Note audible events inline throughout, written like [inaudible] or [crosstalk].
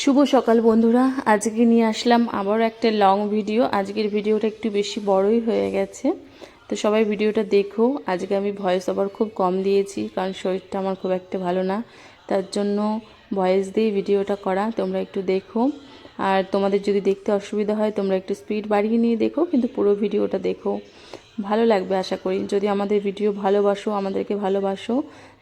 শুভ সকাল বন্ধুরা। আজকে নিয়ে আসলাম আবারও একটা লং ভিডিও আজকের ভিডিওটা একটু বেশি বড়ই হয়ে গেছে। তো সবাই ভিডিওটা দেখো। আজকে আমি ভয়েস ওভার খুব কম দিয়েছি, কারণ শরীরটা আমার খুব একটা ভালো না। তার জন্য ভয়েস দিয়ে ভিডিওটা করা, তোমরা একটু দেখো। আর তোমাদের যদি দেখতে অসুবিধা হয়, তোমরা একটু স্পিড বাড়িয়ে নিয়ে দেখো, কিন্তু পুরো ভিডিওটা দেখো। ভালো লাগবে আশা করি। যদি আমাদের ভিডিও ভালোবাসো, আমাদেরকে ভালোবাসো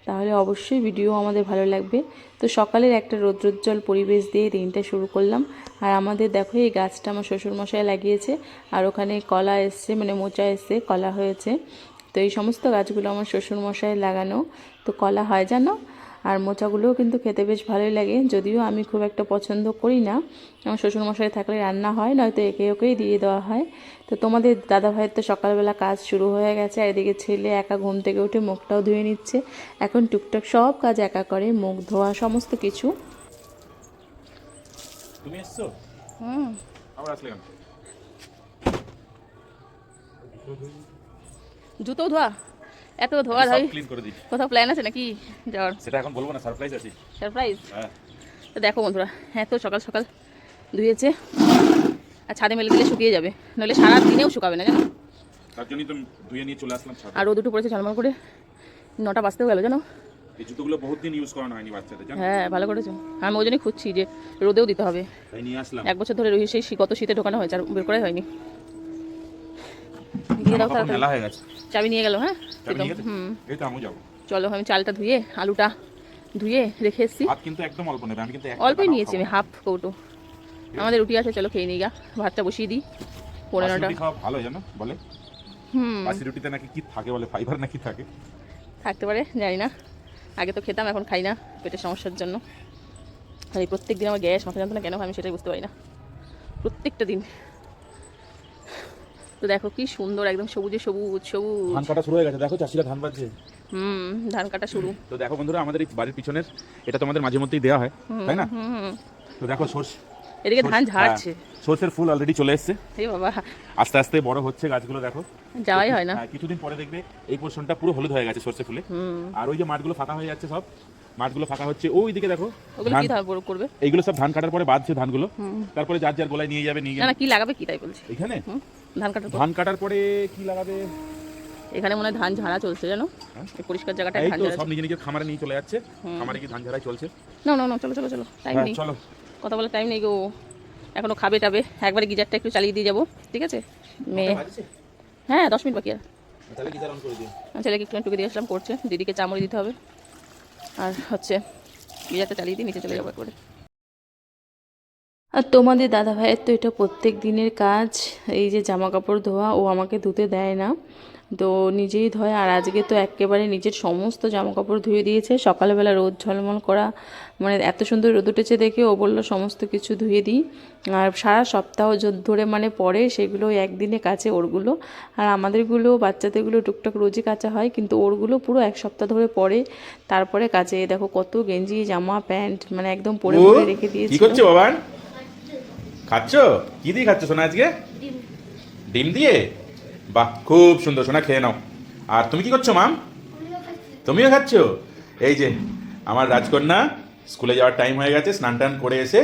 তাহলে অবশ্যই ভিডিও আমাদের ভালো লাগবে। তো সকালের একটা রৌদ্রোজ্জ্বল পরিবেশ দিয়ে দিনটা শুরু করলাম। আর আমাদের দেখো, এই গাছটা আমার শ্বশুরমশাই লাগিয়েছে। আর ওখানে কলা এসছে মানে মোচা এসছে, কলা হয়েছে। তো এই সমস্ত গাছগুলো আমার শ্বশুরমশাই লাগানো। তো কলা হয় জানো? আর মোচাগুলোও কিন্তু খেতে বেশ ভালোই লাগে। যদিও আমি খুব একটা পছন্দ করি না। আমার শ্বশুরমশাই থাকলে রান্না হয় নয়তো একে ওকেই দিয়ে দেওয়া হয়। তো তোমাদের দাদা ভাইয়ের তো সকালবেলা কাজ শুরু হয়ে গেছে আর এদিকে ছেলে একা ঘুম থেকে উঠে মুখটাও ধুয়ে নিচ্ছে। এখন টুকটাক সব কাজ একা করে মুখ ধোয়া সমস্ত কিছু। তুমি এসছো? হুম। আবার আসলে জুতো ধোয়া। এত ধোয়া ধোয়ি ক্লিন করে দিই কোথাও প্ল্যান আছে নাকি? যাওয়ার সেটা এখন বলব না সারপ্রাইজ আছে। সারপ্রাইজ হ্যাঁ। তো দেখো বন্ধুরা এত সকাল সকাল ধুয়েছে। আর ছাদে মেলে দিলে শুকিয়ে যাবে। নাহলে সারা দিনেও শুকাবে না জানো? তার জন্যই তো ধুয়ে নিয়ে চলে আসলাম ছাদে। আর ও দুটো পড়েছে ঝলমল করে। নটা বাজতেও গেল জানো? এই জুতোগুলো বহুত দিন ইউজ করানো হয়নি বাচ্চাদের জানো? হ্যাঁ ভালো করেছ। আমি ওই জন্যই খুঁজছি যে রোদেও দিতে হবে। তাই নিয়ে আসলাম। এক বছর ধরে রহি সেই গত শীতে ঢোকানো হয়েছে আর বের করাই হয়নি। দিয়ে দাও তাড়াতাড়ি। মেলা গেছে। চাবি নিয়ে গেল হ্যাঁ? হুম। চলো আমি চালটা ধুয়ে আলুটা ধুয়ে রেখে এসেছি। কিন্তু একদম অল্প নেবে আমি কিন্তু অল্পই নিয়েছি আমি হাফ কৌটো। আমাদের রুটি আছে চলো খেয়ে নিই গা। ভাতটা বসিয়ে দিই না। পনেরো নটা। ভালো জানো? বলে? হুম। বাসি রুটিতে নাকি কি থাকে বলে? ফাইবার নাকি থাকে? থাকতে পারে জানি না। আগে তো খেতাম এখন খাই না পেটের সমস্যার জন্য। আর এই প্রত্যেক দিন আমার গ্যাস মাথা যন্ত্রণা কেন আমি সেটাই বুঝতে পারি না। প্রত্যেকটা দিন। তো দেখো কি সুন্দর একদম সবুজে সবুজ সবুজ। ধান কাটা শুরু হয়ে গেছে। দেখো চাষিরা ধান পাচ্ছে হুম ধান কাটা শুরু। তো দেখো বন্ধুরা আমাদের এই বাড়ির পিছনের এটা তোমাদের মাঝে মধ্যেই দেওয়া হয় তাই না। তো দেখো সর্ষে এদিকে ধান ঝাড়ছে। হ্যাঁ, সর্ষের ফুল অলরেডি চলে এসছে। এই বাবা। আস্তে আস্তে বড় হচ্ছে গাছগুলো দেখো। যাওয়াই হয় না। হ্যাঁ, কিছুদিন পরে দেখবে এই পোর্শনটা পুরো হলুদ হয়ে গেছে সর্ষে ফুলে। আর ওই যে মাঠগুলো ফাঁকা হয়ে যাচ্ছে সব মাঠগুলো ফাঁকা হচ্ছে। ওই দিকে দেখো ওগুলো কি ধান বড় করবে? এইগুলো সব ধান কাটার পরে বাঁধছে ধানগুলো। তারপরে যার যার গোলায় নিয়ে যাবে নিয়ে না যাবে। না কি লাগাবে কি তাই বলছি? এখানে? ধান কাটার পর। ধান কাটার পরে কি লাগাবে? এখানে মনে হয় ধান ঝাড়া চলছে জানো? হ্যাঁ? পরিষ্কার জায়গাটায় এই ধান ঝাড়া সব নিজে নিজের খামারে নিয়ে চলে যাচ্ছে। খামারে কি ধান ঝাড়াই চলছে। না না না চলো চলো চলো। টাইম হ্যাঁ নেই। চলো। কথা বলার টাইম নেই গো। এখনও খাবে টাবে। একবারে গিজারটা একটু চালিয়ে দিয়ে যাব ঠিক আছে? মেয়ে। হ্যাঁ দশ মিনিট বাকি আর। ছেলেকে একটু টুকে দিয়ে আসলাম করছে। দিদিকে চামড়ি দিতে হবে। আর হচ্ছে গিজারটা চালিয়ে দিয়ে নিচে চলে যাব একবারে। আর তোমাদের দাদা ভাইয়ের তো এটা প্রত্যেক দিনের কাজ এই যে জামা কাপড় ধোয়া ও আমাকে ধুতে দেয় না। তো নিজেই ধোয় আর আজকে তো একেবারে নিজের সমস্ত জামা কাপড় ধুয়ে দিয়েছে। সকালবেলা রোদ ঝলমল করা মানে এত সুন্দর রোদ উঠেছে দেখে ও বলল সমস্ত কিছু ধুয়ে দিই। আর সারা সপ্তাহ ধরে মানে পরে সেগুলো একদিনে কাচে ওরগুলো। আর আমাদেরগুলো বাচ্চাদেরগুলো টুকটাক রোজই কাচা হয় কিন্তু ওরগুলো পুরো এক সপ্তাহ ধরে পরে তারপরে এই দেখো কত গেঞ্জি জামা প্যান্ট মানে একদম পরে পরে রেখে দিয়েছি খাচ্ছ? কি দিয়ে খাচ্ছ সোনা আজকে? ডিম। দিয়ে? বাহ খুব সুন্দর। সোনা খেয়ে নাও। আর তুমি কি করছ মাম? তুমিও খাচ্ছ। এই যে আমার রাজকন্যা স্কুলে যাওয়ার টাইম হয়ে গেছে স্নান টান করে এসে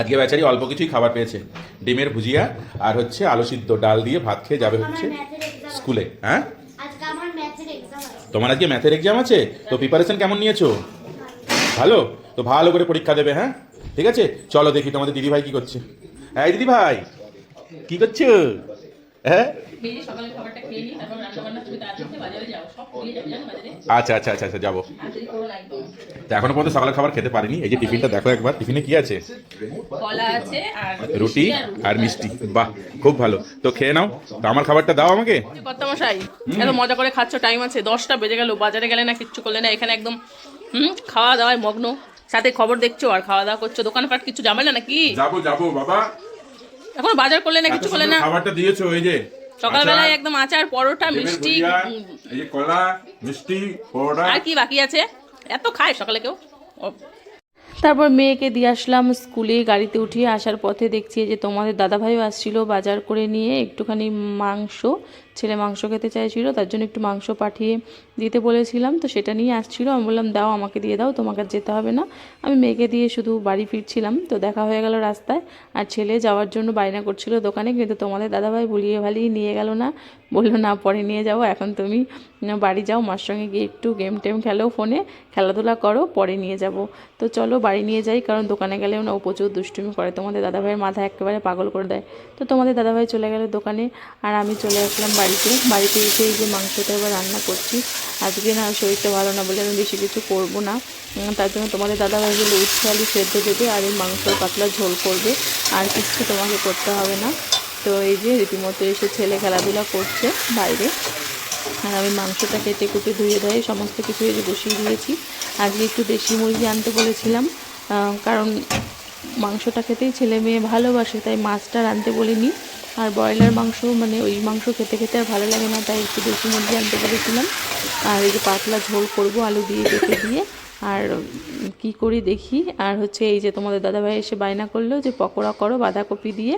আজকে বেচারি অল্প কিছুই খাবার পেয়েছে। ডিমের ভুজিয়া আর হচ্ছে আলু সিদ্ধ ডাল দিয়ে ভাত খেয়ে যাবে হচ্ছে স্কুলে হ্যাঁ? তোমার আজকে ম্যাথের এক্সাম আছে? তো প্রিপারেশন কেমন নিয়েছো? ভালো? তো ভালো করে পরীক্ষা দেবে হ্যাঁ? ঠিক আছে? চলো দেখি তোমাদের দিদি ভাই কি করছে। হ্যাঁ দিদি ভাই কি করছ? হ্যাঁ? আচ্ছা আচ্ছা আচ্ছা আচ্ছা যাব। এখনও পর্যন্ত সকালের খাবার খেতে পারিনি। এই যে টিফিনটা দেখো একবার। টিফিনে কি আছে? রুটি আর মিষ্টি। বাহ খুব ভালো। তো খেয়ে নাও। তো আমার খাবারটা দাও আমাকে। কত মশাই এত মজা করে খাচ্ছ টাইম আছে দশটা বেজে গেল বাজারে গেলে না কিচ্ছু করলে না এখানে একদম হুম খাওয়া দাওয়ায় মগ্ন। সাথে খবর দেখছ আর খাওয়া দাওয়া করছ দোকানপাট কিছু যাবে না নাকি? যাব যাব বাবা। এখনও বাজার করলে না কিছু করলে না? খাবারটা দিয়েছ এই যে সকালবেলায় একদম আচার পরোটা মিষ্টি এই যে কলা মিষ্টি পরোটা। আর কি বাকি আছে? এত খায় সকালে কেউ? তারপর মেয়েকে দিয়ে আসলাম স্কুলে গাড়িতে উঠিয়ে আসার পথে দেখছি যে তোমাদের দাদাভাইও আসছিল বাজার করে নিয়ে একটুখানি মাংস ছেলে মাংস খেতে চাইছিল, তার জন্য একটু মাংস পাঠিয়ে দিতে বলেছিলাম, তো সেটা নিয়ে আসছিল। আমি বললাম, দাও, আমাকে দিয়ে দাও, তোমাকে যেতে হবে না। আমি মেয়েকে দিয়ে শুধু বাড়ি ফিরছিলাম, তো দেখা হয়ে গেল রাস্তায়। আর ছেলে যাওয়ার জন্য বায়না করছিল দোকানে, কিন্তু তোমাদের দাদাভাই ভুলিয়ে ভালিয়ে নিয়ে গেল না। বলল, না, পরে নিয়ে যাব, এখন তুমি বাড়ি যাও, মার সঙ্গে গিয়ে একটু গেম টেম খেলো ফোনে খেলাধুলা করো, পরে নিয়ে যাব। তো চলো বাড়ি নিয়ে যাই, কারণ দোকানে গেলেও না ও প্রচুর দুষ্টুমি করে, তোমাদের দাদাভাইয়ের মাথা একেবারে পাগল করে দেয়। তো তোমাদের দাদাভাই চলে গেল দোকানে, আর আমি চলে আসলাম বাড়িতে বাড়িতে এসে এই যে মাংসটা এবার রান্না করছি। আজকে না শরীরটা ভালো না বলে আমি বেশি কিছু করব না। তার জন্য তোমাদের দাদাভাই বলে উচ্ছে আলু সেদ্ধ দেবে আর এই মাংস পাতলা ঝোল করবে। আর কিছু তোমাকে করতে হবে না। তো এই যে রীতিমতো এসে ছেলে খেলাধুলা করছে বাইরে। আর আমি মাংসটা কেটে কুটে ধুয়ে ধুয়ে সমস্ত কিছু এই যে বসিয়ে দিয়েছি। আজকে একটু দেশি মুরগি আনতে বলেছিলাম। কারণ মাংসটা খেতেই ছেলে মেয়ে ভালোবাসে, তাই মাছটা রাঁধতে বলিনি। আর ব্রয়লার মাংস মানে ওই মাংস খেতে খেতে আর ভালো লাগে না, তাই একটু দেশি মুরগি আনতে বলেছিলাম। আর এই যে পাতলা ঝোল করব আলু দিয়ে কেটে দিয়ে, আর কি করি দেখি। আর হচ্ছে এই যে তোমাদের দাদাভাই এসে বায়না করল যে পকোড়া করো বাঁধাকপি দিয়ে,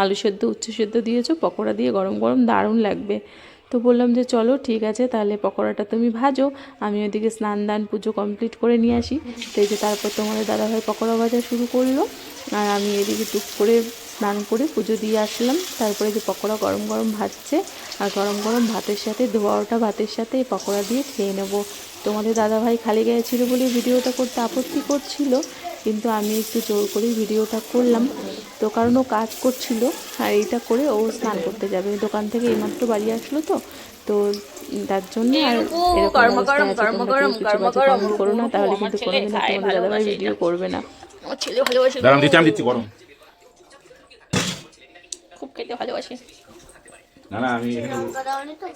আলু সেদ্ধ উচ্ছে সেদ্ধ দিয়েছ, পকোড়া দিয়ে গরম গরম দারুণ লাগবে। তো বললাম যে চলো ঠিক আছে, তাহলে পকোড়াটা তুমি ভাজো, আমি ওইদিকে স্নান দান পুজো কমপ্লিট করে নিয়ে আসি। তো এই যে তারপর তোমাদের দাদাভাই পকোড়া ভাজা শুরু করল, আর আমি এদিকে টুক করে স্নান করে পুজো দিয়ে আসলাম। তারপরে যে পকোড়া গরম গরম ভাজছে আর গরম গরম ভাতের সাথে ধোয়া ওঠা ভাতের সাথে এই পকোড়া দিয়ে খেয়ে নেব। তোমাদের দাদাভাই খালি গায়ে ছিল বলে ভিডিওটা করতে আপত্তি করছিল কিন্তু আমি একটু জোর করেই ভিডিওটা করলাম। তো কারণ ও কাজ করছিল আর এইটা করে ও স্নান করতে যাবে। দোকান থেকে এইমাত্র বাড়ি আসলো তো তো তার জন্য আর এরকম করো না তাহলে কিন্তু কোনোদিনও তোমাদের দাদাভাই ভিডিও করবে না। আমার ছেলে ভালোবাসে দাঁড়ান দিচ্ছি আমি দিচ্ছি গরম। খেতে ভালোবাসে। না না আমি এখানে তো?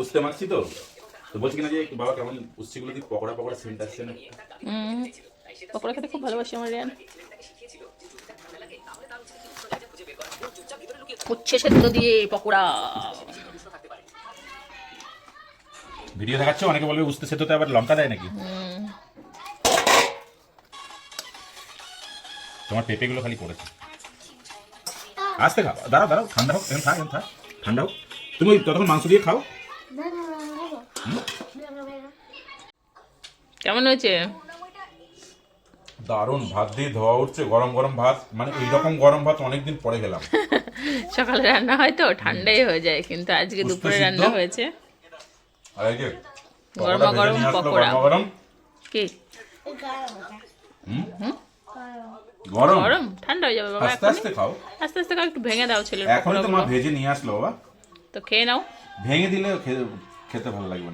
বুঝতে পারছি তো। তো বলছি কিনা যে বাবা কেমন উচ্ছিগুলো দিয়ে পকোড়া পকোড়া সেন্ট আসছে না হুম পকোড়া খেতে খুব ভালোবাসে আমার রিয়ান। উচ্ছে সেদ্ধ দিয়ে পকোড়া। ভিডিও দেখাচ্ছে? অনেকে বলবে উঠতে সেদ্ধতে আবার লঙ্কা দেয় নাকি? তোমার পেঁপেগুলো খালি পড়েছে। আসতে খাও। দাঁড়াও দাঁড়াও ঠান্ডা হোক এখন থাক এখন থাক। ঠান্ডা হোক। তুমি ততক্ষণ মাংস দিয়ে খাও। কেমন হয়েছে? দারুণ ভাত দিয়ে ধোয়া উঠছে গরম গরম ভাত। মানে এইরকম গরম ভাত অনেকদিন পরে গেলাম [laughs] সকালে রান্না হয় তো ঠান্ডাই হয়ে যায় কিন্তু আজকে দুপুরে রান্না হয়েছে। আর এই যে গরমা গরম পকোড়া। গরম কি? হুম? হুম? গরম? গরম ঠান্ডা হয়ে যাবে বাবা আস্তে আস্তে খাও। আস্তে আস্তে খাও, একটু ভেঙে দাও ছেলে এখন তো মা ভেজে নিয়ে আসলো বাবা। তো খেয়ে নাও। ভেঙে দিলে খেতে ভালো লাগবে না।